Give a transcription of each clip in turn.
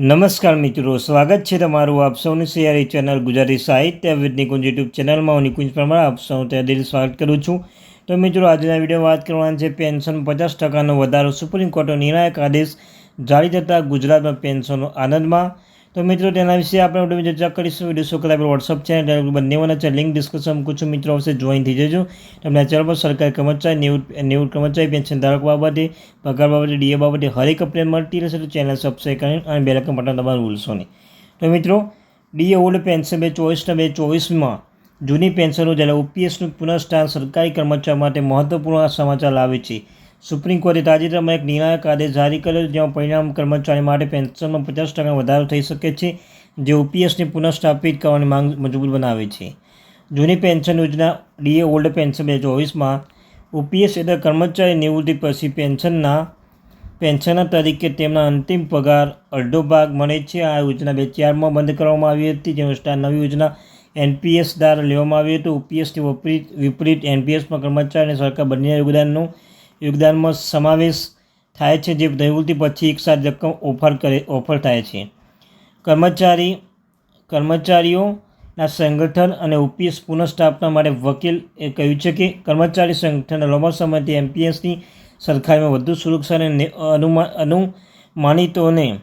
નમસ્કાર મિત્રો, સ્વાગત છે તમારું આપ સૌની સિયારી ચેનલ ગુજરાતી સાહિત્ય વિદ નિકુંજ યુટ્યુબ ચેનલમાં હું નિકુંજ પરમાર, આપ સૌ ત્યાં દિલ સ્વાગત કરું છું. તો મિત્રો, આજના વીડિયો વાત કરવાના છે પેન્શન પચાસ ટકાનો વધારો, સુપ્રીમ કોર્ટનો નિર્ણાયક આદેશ જારી થતાં ગુજરાતમાં પેન્શનનો આનંદમાં. તો મિત્રો, તેના વિશે આપણે વીડિયો ચર્ચા કરીશું. વીડિયો શું કલાક વોટ્સઅપ છે બંનેવાના છે. લિંક ડિસ્કશન કુછ મિત્રો અવશ્ય જોઈન થઈ જજો. તમને ચેનલ પર સરકારી કર્મચારી, નેવું નેવું કર્મચારી પેન્શન ધારક બાબતે, પગાર બાબતે ડીએ બાબતે હરેક અપડેટ મળતી રહેશે. તો ચેનલ સબસ્ક્રાઈબ કરીને અને બે રકમ બટન દબાવવાનું ભૂલશો નહીં. તો મિત્રો ડીએ ઓલ્ડ પેન્શન બે ચોવીસના બે ચોવીસમાં જૂની પેન્શનો જ્યારે ઓપીએસનું પુનઃસ્થાન સરકારી કર્મચારી માટે મહત્વપૂર્ણ સમાચાર લાવે છે. સુપ્રીમ કોર્ટે તાજેતરમાં એક નિર્ણાયક આદેશ જારી કર્યો જેમાં પરિણામ કર્મચારી માટે પેન્શનમાં પચાસ ટકા વધારો થઈ શકે છે, જે ઓપીએસને પુનઃસ્થાપિત કરવાની માંગ મજબૂત બનાવે છે. જૂની પેન્શન યોજના ડીએ ઓલ્ડ પેન્શન બે ચોવીસમાં ઓપીએસ એટલે કર્મચારી નિવૃત્તિ પછી પેન્શનના પેન્શનર તરીકે તેમના અંતિમ પગાર અડધો ભાગ મળે છે. આ યોજના બે ચારમાં બંધ કરવામાં આવી હતી, જેનું સ્ટાર નવી યોજના એનપીએસ દ્વારા લેવામાં આવી હતું. ઓપીએસની વિપરીત વિપરીત એનપીએસમાં કર્મચારી અને સરકાર બંને યોગદાનનું યોગદાનમાં સમાવેશ થાય છે જે નિવૃત્તિ પછી એકસાથ રકમ ઓફર કરે, ઓફર થાય છે. કર્મચારી, કર્મચારીઓના સંગઠન અને ઓપીએસ પુનઃસ્થાપના માટે વકીલ એ કહ્યું છે કે કર્મચારી સંગઠન લાંબા સમયથી એમપીએસની સરખામણીમાં વધુ સુરક્ષા અને અનુમા, અનુમાનિતોને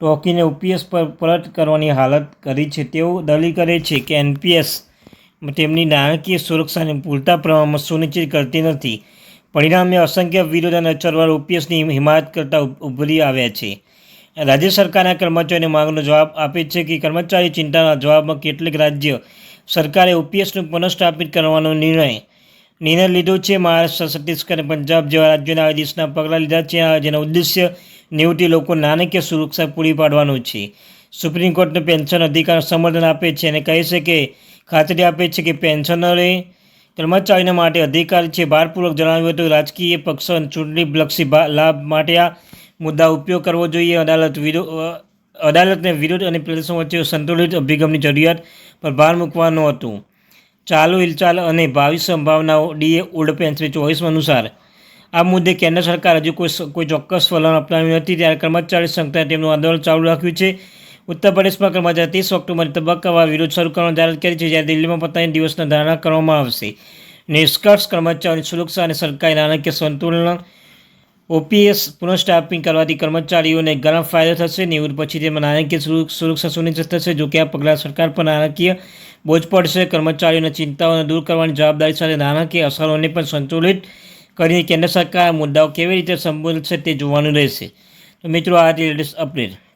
ટોકીને ઓપીએસ પર પરત કરવાની હાલત કરી છે. તેઓ દલીલ કરે છે કે એનપીએસ તેમની નાણાકીય સુરક્ષાને પૂરતા પ્રમાણમાં સુનિશ્ચિત કરતી નથી. પરિણામે અસંખ્ય વિરોધ અને ચળવળ ઓપીએસની હિમાયત કરતા ઉભરી આવ્યા છે. રાજ્ય સરકારના કર્મચારીઓને માંગનો જવાબ આપે છે કે કર્મચારી ચિંતાના જવાબમાં કેટલીક રાજ્ય સરકારે ઓપીએસનું પુનઃસ્થાપિત કરવાનો નિર્ણય નિર્ણય લીધો છે. મહારાષ્ટ્ર, છત્તીસગઢ પંજાબ જેવા રાજ્યોના આદેશના પગલાં લીધા છે. જેના ઉદ્દેશ્ય નિવૃત્તિ લોકો નાણાકીય સુરક્ષા પૂરી પાડવાનું છે. સુપ્રીમ કોર્ટને પેન્શન અધિકાર સમર્થન આપે છે અને કહે છે કે, ખાતરી આપે છે કે પેન્શનરે કર્મચારીઓ માટે અધિકાર છે. ભારપૂર્વક જણાવ્યું હતું, રાજકીય પક્ષો ચૂંટણીલક્ષી લાભ માટે આ મુદ્દા ઉપયોગ કરવો જોઈએ. અદાલત વિરોધ અદાલતને વિરોધ અને પ્રદર્શન વચ્ચે સંતુલિત અભિગમની જરૂરિયાત પર ભાર મૂકવાનું હતું. ચાલુ હિલચાલ અને ભાવિ સંભાવનાઓ, ડીએ ઓલ્ડ પેન્શન ચોવીસ અનુસાર, આ મુદ્દે કેન્દ્ર સરકાર હજુ કોઈ કોઈ ચોક્કસ વલણ અપનાવ્યું નથી. ત્યારે કર્મચારી સંસ્થાએ તેમનું આંદોલન ચાલુ રાખ્યું છે. ઉત્તર પ્રદેશમાં કર્મચારી ત્રીસ ઓક્ટોબર તબક્કાવાર વિરોધ શરૂ કરવાનો જાહેરાત કરી છે જ્યારે દિલ્હીમાં પોતાની દિવસના ધારણા કરવામાં આવશે. નિષ્કર્ષ કર્મચારીની સુરક્ષા અને સરકારી નાણાકીય સંતુલન, ઓપીએસ પુનઃસ્થાપિત કરવાથી કર્મચારીઓને ઘણા ફાયદો થશે. નિવૃત્ત પછી તેમાં નાણાકીય સુરક્ષા સુનિશ્ચિત થશે, જોકે આ પગલાં સરકાર પર નાણાકીય બોજ પડશે. કર્મચારીઓની ચિંતાઓને દૂર કરવાની જવાબદારી સાથે નાણાકીય અસરોને પણ સંતુલિત કરીને કેન્દ્ર સરકાર મુદ્દાઓ કેવી રીતે સંબોધશે તે જોવાનું રહેશે. તો મિત્રો, આ લેટેસ્ટ અપડેટ.